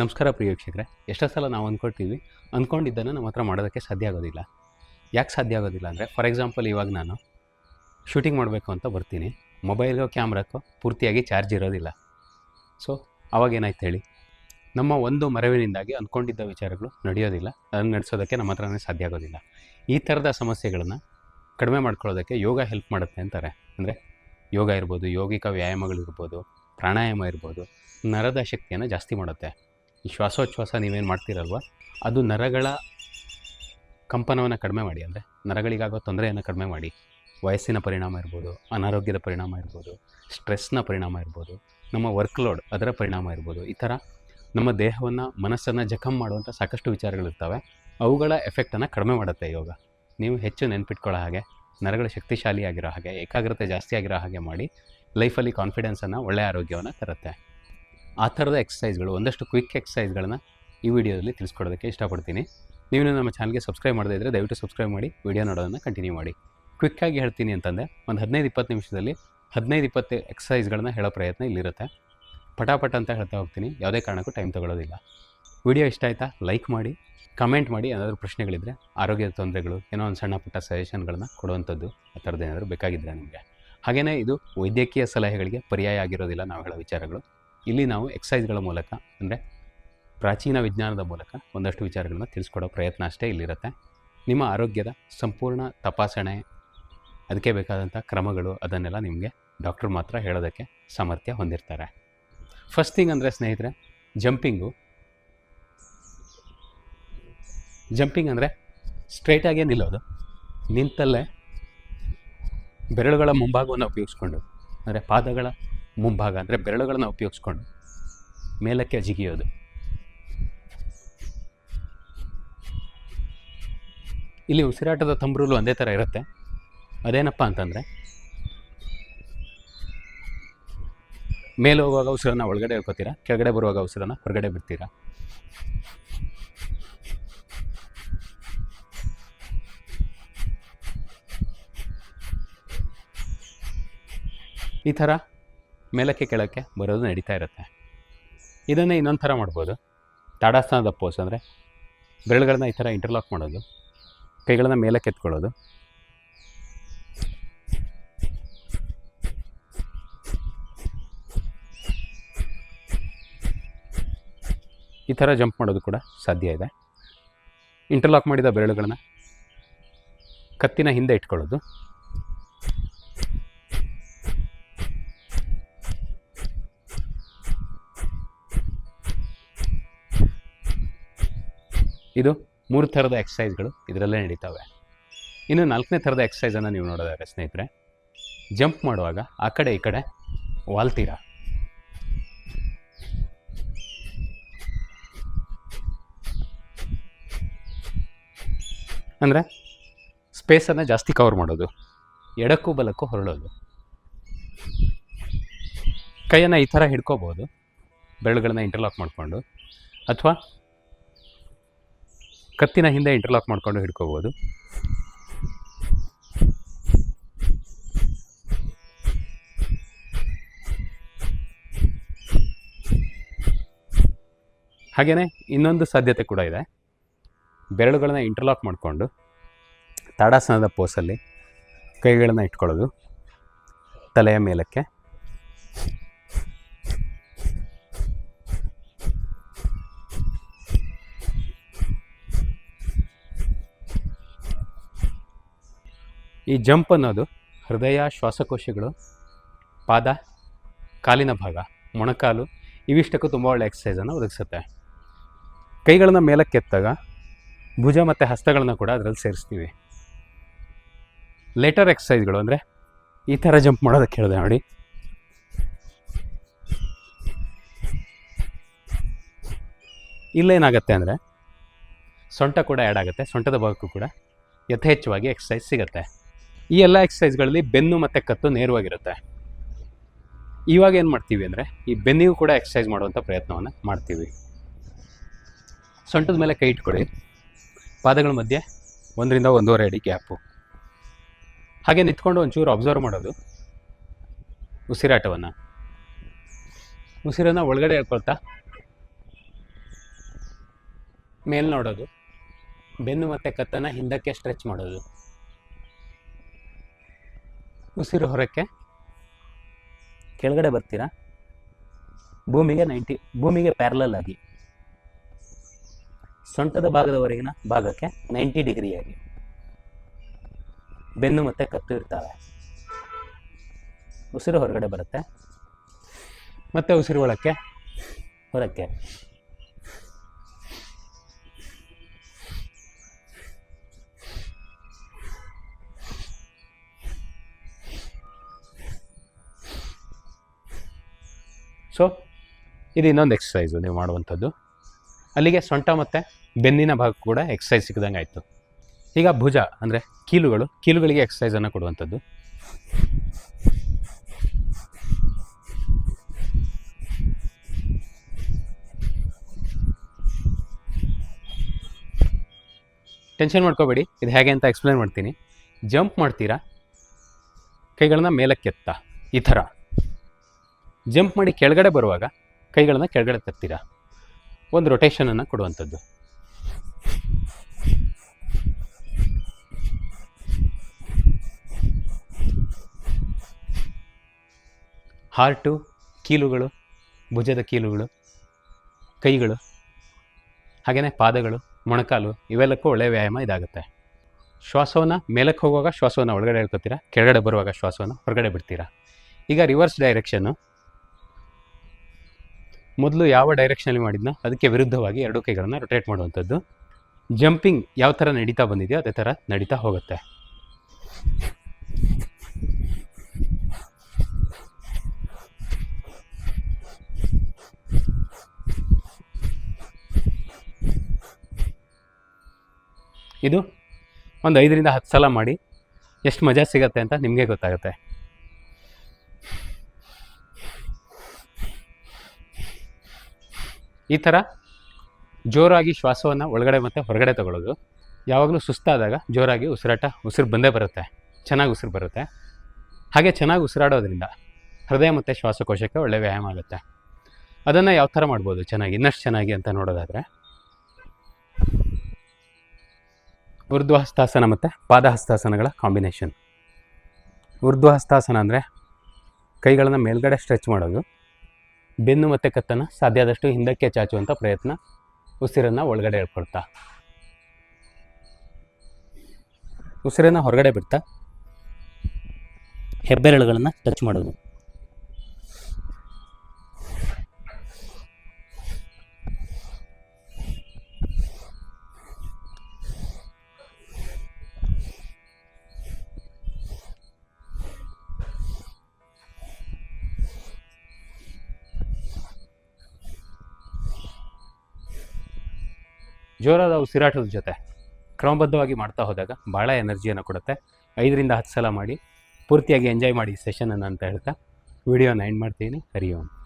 ನಮಸ್ಕಾರ ಪ್ರಿಯ ವೀಕ್ಷಕರೇ. ಎಷ್ಟೋ ಸಲ ನಾವು ಅಂದ್ಕೊಳ್ತೀವಿ, ಅಂದ್ಕೊಂಡಿದ್ದನ್ನು ನಮ್ಮ ಹತ್ರ ಮಾಡೋದಕ್ಕೆ ಸಾಧ್ಯ ಆಗೋದಿಲ್ಲ. ಯಾಕೆ ಸಾಧ್ಯ ಆಗೋದಿಲ್ಲ ಅಂದರೆ ಫಾರ್ ಎಕ್ಸಾಂಪಲ್ ಇವಾಗ ನಾನು ಶೂಟಿಂಗ್ ಮಾಡಬೇಕು ಅಂತ ಬರ್ತೀನಿ. ಮೊಬೈಲ್ಗೋ ಕ್ಯಾಮ್ರಾಕ್ಕೋ ಪೂರ್ತಿಯಾಗಿ ಚಾರ್ಜ್ ಇರೋದಿಲ್ಲ. ಸೊ ಅವಾಗೇನಾಯ್ತು ಹೇಳಿ, ನಮ್ಮ ಒಂದು ಮರವಿನಿಂದಾಗಿ ಅಂದ್ಕೊಂಡಿದ್ದ ವಿಚಾರಗಳು ನಡೆಯೋದಿಲ್ಲ. ಅದನ್ನು ನಡೆಸೋದಕ್ಕೆ ನಮ್ಮ ಹತ್ರನೇ ಸಾಧ್ಯ ಆಗೋದಿಲ್ಲ. ಈ ಥರದ ಸಮಸ್ಯೆಗಳನ್ನು ಕಡಿಮೆ ಮಾಡ್ಕೊಳ್ಳೋದಕ್ಕೆ ಯೋಗ ಹೆಲ್ಪ್ ಮಾಡುತ್ತೆ ಅಂತಾರೆ. ಅಂದರೆ, ಯೋಗ ಇರ್ಬೋದು, ಯೋಗಿಕ ವ್ಯಾಯಾಮಗಳಿರ್ಬೋದು, ಪ್ರಾಣಾಯಾಮ ಇರ್ಬೋದು, ನರದ ಶಕ್ತಿಯನ್ನು ಜಾಸ್ತಿ ಮಾಡುತ್ತೆ. ಈ ಶ್ವಾಸೋಚ್ಛ್ವಾಸ ನೀವೇನು ಮಾಡ್ತೀರಲ್ವ? ಅದು ನರಗಳ ಕಂಪನವನ್ನು ಕಡಿಮೆ ಮಾಡಿ, ಅಂದರೆ ನರಗಳಿಗಾಗೋ ತೊಂದರೆಯನ್ನು ಕಡಿಮೆ ಮಾಡಿ, ವಯಸ್ಸಿನ ಪರಿಣಾಮ ಇರ್ಬೋದು, ಅನಾರೋಗ್ಯದ ಪರಿಣಾಮ ಇರ್ಬೋದು, ಸ್ಟ್ರೆಸ್ನ ಪರಿಣಾಮ ಇರ್ಬೋದು, ನಮ್ಮ ವರ್ಕ್ ಲೋಡ್ ಅದರ ಪರಿಣಾಮ ಇರ್ಬೋದು, ಈ ಥರ ನಮ್ಮ ದೇಹವನ್ನು, ಮನಸ್ಸನ್ನು ಜಖಮ್ ಮಾಡುವಂಥ ಸಾಕಷ್ಟು ವಿಚಾರಗಳಿರ್ತವೆ ಅವುಗಳ ಎಫೆಕ್ಟನ್ನು ಕಡಿಮೆ ಮಾಡುತ್ತೆ ಯೋಗ. ನೀವು ಹೆಚ್ಚು ನೆನ್ಪಿಟ್ಕೊಳ್ಳೋ ಹಾಗೆ, ನರಗಳ ಶಕ್ತಿಶಾಲಿಯಾಗಿರೋ ಹಾಗೆ, ಏಕಾಗ್ರತೆ ಜಾಸ್ತಿ ಆಗಿರೋ ಹಾಗೆ ಮಾಡಿ, ಲೈಫಲ್ಲಿ ಕಾನ್ಫಿಡೆನ್ಸನ್ನು ಒಳ್ಳೆಯ ಆರೋಗ್ಯವನ್ನು ತರುತ್ತೆ. ಆ ಥರದ ಎಕ್ಸಸೈಸ್ಗಳು ಒಂದಷ್ಟು ಕ್ವಿಕ್ ಎಕ್ಸಸೈಸ್ಗಳನ್ನ ಈ ವಿಡಿಯೋದಲ್ಲಿ ತಿಳಿಸ್ಕೊಡೋದಕ್ಕೆ ಇಷ್ಟಪಡ್ತೀನಿ. ನೀವು ನಮ್ಮ ಚಾನಲ್ಗೆ ಸಬ್ಸ್ಕ್ರೈಬ್ ಮಾಡದೇ ಇದ್ದರೆ ದಯವಿಟ್ಟು ಸಬ್ಸ್ಕ್ರೈಬ್ ಮಾಡಿ ವಿಡಿಯೋ ನೋಡೋದನ್ನು ಕಂಟಿನ್ಯೂ ಮಾಡಿ. ಕ್ವಿಕ್ಕಾಗಿ ಹೇಳ್ತೀನಿ ಅಂತಂದರೆ, ಒಂದು ಹದಿನೈದು ಇಪ್ಪತ್ತು ನಿಮಿಷದಲ್ಲಿ ಹದಿನೈದು ಇಪ್ಪತ್ತು ಎಕ್ಸಸೈಸ್ಗಳನ್ನ ಹೇಳೋ ಪ್ರಯತ್ನ ಇಲ್ಲಿರುತ್ತೆ. ಪಟಾಪಟ ಅಂತ ಹೇಳ್ತಾ ಹೋಗ್ತೀನಿ, ಯಾವುದೇ ಕಾರಣಕ್ಕೂ ಟೈಮ್ ತೊಗೊಳ್ಳೋದಿಲ್ಲ. ವಿಡಿಯೋ ಇಷ್ಟ ಆಯಿತಾ? ಲೈಕ್ ಮಾಡಿ ಕಮೆಂಟ್ ಮಾಡಿ, ಏನಾದರೂ ಪ್ರಶ್ನೆಗಳಿದ್ದರೆ ಆರೋಗ್ಯದ ತೊಂದರೆಗಳು, ಏನೋ ಒಂದು ಸಣ್ಣ ಪುಟ್ಟ ಸಜೆಷನ್ಗಳನ್ನ ಕೊಡುವಂಥದ್ದು, ಆ ಥರದ್ದು ಏನಾದರೂ ಬೇಕಾಗಿದ್ದರೆ ನಿಮಗೆ. ಹಾಗೆಯೇ ಇದು ವೈದ್ಯಕೀಯ ಸಲಹೆಗಳಿಗೆ ಪರ್ಯಾಯ ಆಗಿರೋದಿಲ್ಲ, ನಾವು ಹೇಳೋ ವಿಚಾರಗಳು. ಇಲ್ಲಿ ನಾವು ಎಕ್ಸಸೈಸ್ಗಳ ಮೂಲಕ ಅಂದರೆ ಪ್ರಾಚೀನ ವಿಜ್ಞಾನದ ಮೂಲಕ ಒಂದಷ್ಟು ವಿಚಾರಗಳನ್ನ ತಿಳಿಸ್ಕೊಡೋ ಪ್ರಯತ್ನ ಅಷ್ಟೇ ಇಲ್ಲಿರುತ್ತೆ. ನಿಮ್ಮ ಆರೋಗ್ಯದ ಸಂಪೂರ್ಣ ತಪಾಸಣೆ, ಅದಕ್ಕೆ ಬೇಕಾದಂಥ ಕ್ರಮಗಳು ಅದನ್ನೆಲ್ಲ ನಿಮಗೆ ಡಾಕ್ಟರ್ ಮಾತ್ರ ಹೇಳೋದಕ್ಕೆ ಸಾಮರ್ಥ್ಯ ಹೊಂದಿರ್ತಾರೆ. ಫಸ್ಟ್ ಥಿಂಗ್ ಅಂದರೆ ಸ್ನೇಹಿತರೆ ಜಂಪಿಂಗು ಜಂಪಿಂಗ್ ಅಂದರೆ ಸ್ಟ್ರೈಟಾಗೇ ನಿಲ್ಲೋದು. ನಿಂತಲ್ಲೇ ಬೆರಳುಗಳ ಮುಂಭಾಗವನ್ನು ಉಪಯೋಗಿಸ್ಕೊಂಡು, ಅಂದರೆ ಪಾದಗಳ ಮುಂಭಾಗ ಅಂದರೆ ಬೆರಳುಗಳನ್ನು ಉಪಯೋಗಿಸ್ಕೊಂಡು ಮೇಲಕ್ಕೆ ಜಿಗಿಯೋದು ಇಲ್ಲಿ ಉಸಿರಾಟದ ತಂಬ್ರೂಲು ಒಂದೇ ಥರ ಇರುತ್ತೆ. ಅದೇನಪ್ಪ ಅಂತಂದರೆ ಮೇಲೆ ಹೋಗುವಾಗ ಉಸಿರನ್ನ ಒಳಗಡೆ ಹೇಳ್ಕೊತೀರಾ ಕೆಳಗಡೆ ಬರುವಾಗ ಉಸಿರನ್ನ ಹೊರಗಡೆ ಬಿಡ್ತೀರಾ? ಈ ಥರ ಮೇಲಕ್ಕೆ ಕೆಳಕ್ಕೆ ಬರೋದು ನಡೀತಾ ಇರುತ್ತೆ. ಇದನ್ನೇ ಇನ್ನೊಂದು ಥರ ಮಾಡ್ಬೋದು. ತಾಡಾಸನದ ಪೋಸ್ ಅಂದರೆ ಬೆರಳುಗಳನ್ನ ಈ ಥರ ಇಂಟರ್ಲಾಕ್ ಮಾಡೋದು, ಕೈಗಳನ್ನ ಮೇಲಕ್ಕೆ ಎತ್ಕೊಳ್ಳೋದು. ಈ ಥರ ಜಂಪ್ ಮಾಡೋದು ಕೂಡ ಸಾಧ್ಯ ಇದೆ. ಇಂಟರ್ಲಾಕ್ ಮಾಡಿದ ಬೆರಳುಗಳನ್ನ ಕತ್ತಿನ ಹಿಂದೆ ಇಟ್ಕೊಳ್ಳೋದು. ಇದು ಮೂರು ಥರದ ಎಕ್ಸಸೈಸ್ಗಳು ಇದರಲ್ಲೇ ನಡೀತವೆ. ಇನ್ನು ನಾಲ್ಕನೇ ಥರದ ಎಕ್ಸಸೈಸನ್ನು ನೀವು ನೋಡೋದಾದ್ರೆ ಸ್ನೇಹಿತರೆ ಜಂಪ್ ಮಾಡುವಾಗ ಆ ಕಡೆ ಈ ಕಡೆ ವಾಲ್ತೀರ ಅಂದರೆ ಸ್ಪೇಸನ್ನು ಜಾಸ್ತಿ ಕವರ್ ಮಾಡೋದು, ಎಡಕ್ಕೂ ಬಲಕ್ಕೂ ಹೊರಳೋದು. ಕೈಯನ್ನು ಈ ಥರ ಹಿಡ್ಕೋಬೋದು ಬೆರಳುಗಳನ್ನ ಇಂಟರ್ಲಾಕ್ ಮಾಡಿಕೊಂಡು, ಅಥವಾ ಕತ್ತಿನ ಹಿಂದೆ ಇಂಟರ್ಲಾಕ್ ಮಾಡ್ಕೊಂಡು ಹಿಡ್ಕೋಬೋದು. ಹಾಗೆಯೇ ಇನ್ನೊಂದು ಸಾಧ್ಯತೆ ಕೂಡ ಇದೆ. ಬೆರಳುಗಳನ್ನ ಇಂಟರ್ಲಾಕ್ ಮಾಡಿಕೊಂಡು, ತಾಡಾಸನದ ಪೋಸಲ್ಲಿ ಕೈಗಳನ್ನು ಇಟ್ಕೊಳ್ಳೋದು, ತಲೆಯ ಮೇಲಕ್ಕೆ. ಈ ಜಂಪ್ ಅನ್ನೋದು ಹೃದಯ, ಶ್ವಾಸಕೋಶಗಳು, ಪಾದ, ಕಾಲಿನ ಭಾಗ, ಮೊಣಕಾಲು, ಇವಿಷ್ಟಕ್ಕೂ ತುಂಬ ಒಳ್ಳೆ ಎಕ್ಸಸೈಸನ್ನು ಒದಗಿಸುತ್ತೆ. ಕೈಗಳನ್ನು ಮೇಲಕ್ಕೆ ಎತ್ತಾಗ ಭುಜ ಮತ್ತು ಹಸ್ತಗಳನ್ನು ಕೂಡ ಅದರಲ್ಲಿ ಸೇರಿಸ್ತೀವಿ. ಲೇಟರ್ ಎಕ್ಸಸೈಸ್ಗಳು ಅಂದರೆ ಈ ಥರ ಜಂಪ್ ಮಾಡೋದಕ್ಕೆ ಹೇಳಿದೆ ನೋಡಿ. ಇಲ್ಲೇನಾಗತ್ತೆ ಅಂದರೆ ಸೊಂಟ ಕೂಡ ಆ್ಯಡ್ ಆಗುತ್ತೆ, ಸೊಂಟದ ಭಾಗಕ್ಕೂ ಕೂಡ ಯಥೇಚ್ಛವಾಗಿ ಎಕ್ಸಸೈಸ್ ಸಿಗುತ್ತೆ. ಈ ಎಲ್ಲ ಎಕ್ಸಸೈಸ್ಗಳಲ್ಲಿ ಬೆನ್ನು ಮತ್ತು ಕತ್ತು ನೇರವಾಗಿರುತ್ತೆ. ಇವಾಗ ಏನು ಮಾಡ್ತೀವಿ ಅಂದರೆ, ಈ ಬೆನ್ನಿಗೂ ಕೂಡ ಎಕ್ಸಸೈಸ್ ಮಾಡುವಂಥ ಪ್ರಯತ್ನವನ್ನು ಮಾಡ್ತೀವಿ. ಸೊಂಟದ ಮೇಲೆ ಕೈ ಇಟ್ಕೊಳ್ಳಿ. ಪಾದಗಳ ಮಧ್ಯೆ ಒಂದರಿಂದ ಒಂದೂವರೆ ಅಡಿ ಗ್ಯಾಪು ಹಾಗೆ ನಿಂತ್ಕೊಂಡು ಒಂಚೂರು ಅಬ್ಸರ್ವ್ ಮಾಡೋದು. ಉಸಿರಾಟವನ್ನು. ಉಸಿರನ್ನು ಒಳಗಡೆ ಹೇಳ್ಕೊಳ್ತಾ ಮೇಲೆ ನೋಡೋದು. ಬೆನ್ನು ಮತ್ತು ಕತ್ತನ್ನು ಹಿಂದಕ್ಕೆ ಸ್ಟ್ರೆಚ್ ಮಾಡೋದು. ಉಸಿರು ಹೊರಕ್ಕೆ. ಕೆಳಗಡೆ ಬರ್ತೀರಾ? ಭೂಮಿಗೆ ನೈಂಟಿ ಭೂಮಿಗೆ ಪ್ಯಾರಲಲ್ ಆಗಿ. ಸೊಂಟದ ಭಾಗದವರೆಗಿನ ಭಾಗಕ್ಕೆ ನೈಂಟಿ ಡಿಗ್ರಿಯಾಗಿ ಬೆನ್ನು ಮತ್ತು ಕತ್ತು ಇರ್ತವೆ. ಉಸಿರು ಹೊರಗಡೆ ಬರುತ್ತೆ. ಮತ್ತೆ ಉಸಿರು ಒಳಕ್ಕೆ. ಹೊರಕ್ಕೆ. ಸೊ ಇದು ಇನ್ನೊಂದು ಎಕ್ಸಸೈಸು ನೀವು ಮಾಡುವಂಥದ್ದು. ಅಲ್ಲಿಗೆ ಸೊಂಟ ಮತ್ತು ಬೆನ್ನಿನ ಭಾಗ ಕೂಡ ಎಕ್ಸಸೈಸ್ ಸಿಕ್ಕಿದಂಗೆ ಆಯಿತು. ಈಗ ಭುಜ ಅಂದರೆ ಕೀಲುಗಳು, ಕೀಲುಗಳಿಗೆ ಎಕ್ಸಸೈಸನ್ನು ಕೊಡುವಂಥದ್ದು. ಟೆನ್ಷನ್ ಮಾಡ್ಕೋಬೇಡಿ, ಇದು ಹೇಗೆ ಅಂತ ಎಕ್ಸ್ಪ್ಲೇನ್ ಮಾಡ್ತೀನಿ. ಜಂಪ್ ಮಾಡ್ತೀರಾ? ಕೈಗಳನ್ನ ಮೇಲಕ್ಕೆತ್ತ. ಈ ಥರ. ಜಂಪ್ ಮಾಡಿ ಕೆಳಗಡೆ ಬರುವಾಗ ಕೈಗಳನ್ನು ಕೆಳಗಡೆ ತರ್ತೀರಾ? ಒಂದು ರೊಟೇಷನನ್ನು ಕೊಡುವಂಥದ್ದು. ಹಾರ್ಟು, ಕೀಲುಗಳು, ಭುಜದ ಕೀಲುಗಳು, ಕೈಗಳು ಹಾಗೆಯೇ ಪಾದಗಳು, ಮೊಣಕಾಲು ಇವೆಲ್ಲಕ್ಕೂ ಒಳ್ಳೆಯ ವ್ಯಾಯಾಮ ಇದಾಗುತ್ತೆ. ಶ್ವಾಸವನ್ನು ಮೇಲಕ್ಕೆ ಹೋಗುವಾಗ ಶ್ವಾಸವನ್ನು ಒಳಗಡೆ ಹೇಳ್ಕೊತೀರಾ ಕೆಳಗಡೆ ಬರುವಾಗ ಶ್ವಾಸವನ್ನು ಹೊರಗಡೆ ಬಿಡ್ತೀರಾ? ಈಗ ರಿವರ್ಸ್ ಡೈರೆಕ್ಷನ್ನು ಮೊದಲು ಯಾವ ಡೈರೆಕ್ಷನಲ್ಲಿ ಮಾಡಿದ್ನೋ ಅದಕ್ಕೆ ವಿರುದ್ಧವಾಗಿ ಎರಡು ಕೈಗಳನ್ನು ರೊಟೇಟ್ ಮಾಡುವಂಥದ್ದು. ಜಂಪಿಂಗ್ ಯಾವ ಥರ ನಡೀತಾ ಬಂದಿದೆಯೋ ಅದೇ ಥರ ನಡೀತಾ ಹೋಗುತ್ತೆ. ಇದು ಒಂದು ಐದರಿಂದ ಹತ್ತು ಸಲ ಮಾಡಿ ಎಷ್ಟು ಮಜಾ ಸಿಗತ್ತೆ ಅಂತ ನಿಮಗೆ ಗೊತ್ತಾಗುತ್ತೆ. ಈ ಥರ ಜೋರಾಗಿ ಶ್ವಾಸವನ್ನು ಒಳಗಡೆ ಮತ್ತು ಹೊರಗಡೆ ತಗೊಳ್ಳೋದು. ಯಾವಾಗಲೂ ಸುಸ್ತಾದಾಗ ಜೋರಾಗಿ ಉಸಿರಾಟ, ಉಸಿರು ಬಂದೇ ಬರುತ್ತೆ. ಚೆನ್ನಾಗಿ ಉಸಿರು ಬರುತ್ತೆ. ಹಾಗೆ ಚೆನ್ನಾಗಿ ಉಸಿರಾಡೋದ್ರಿಂದ ಹೃದಯ ಮತ್ತು ಶ್ವಾಸಕೋಶಕ್ಕೆ ಒಳ್ಳೆಯ ವ್ಯಾಯಾಮ ಆಗುತ್ತೆ. ಅದನ್ನು ಯಾವ ಥರ ಮಾಡ್ಬೋದು? ಚೆನ್ನಾಗಿ, ಇನ್ನಷ್ಟು ಚೆನ್ನಾಗಿ ಅಂತ ನೋಡೋದಾದರೆ ಊರ್ಧ್ವ ಹಸ್ತಾಸನ ಮತ್ತು ಪಾದಹಸ್ತಾಸನಗಳ ಕಾಂಬಿನೇಷನ್. ಊರ್ಧ್ವ ಹಸ್ತಾಸನ ಅಂದರೆ ಕೈಗಳನ್ನು ಮೇಲ್ಗಡೆ ಸ್ಟ್ರೆಚ್ ಮಾಡೋದು. ಬೆನ್ನು ಮತ್ತು ಕತ್ತನ ಸಾಧ್ಯ ಆದಷ್ಟು ಹಿಂದಕ್ಕೆ ಚಾಚುವಂಥ ಪ್ರಯತ್ನ ಉಸಿರನ್ನು ಒಳಗಡೆ ಹೇಳ್ಕೊಳ್ತಾ ಉಸಿರನ್ನು ಹೊರಗಡೆ ಬಿಡ್ತಾ. ಹೆಬ್ಬೆರಳುಗಳನ್ನು ಟಚ್ ಮಾಡೋದು. ಜೋರಾದ ಉಸಿರಾಟದ ಜೊತೆ ಕ್ರಮಬದ್ಧವಾಗಿ ಮಾಡ್ತಾ ಹೋದಾಗ ಭಾಳ ಎನರ್ಜಿಯನ್ನು ಕೊಡುತ್ತೆ. ಐದರಿಂದ ಹತ್ತು ಸಲ ಮಾಡಿ, ಪೂರ್ತಿಯಾಗಿ ಎಂಜಾಯ್ ಮಾಡಿ ಸೆಷನನ್ನು ಅಂತ ಹೇಳ್ತಾ, ವಿಡಿಯೋನ ಎಂಡ್ ಮಾಡ್ತೀನಿ. ಹರಿ ಓಂ.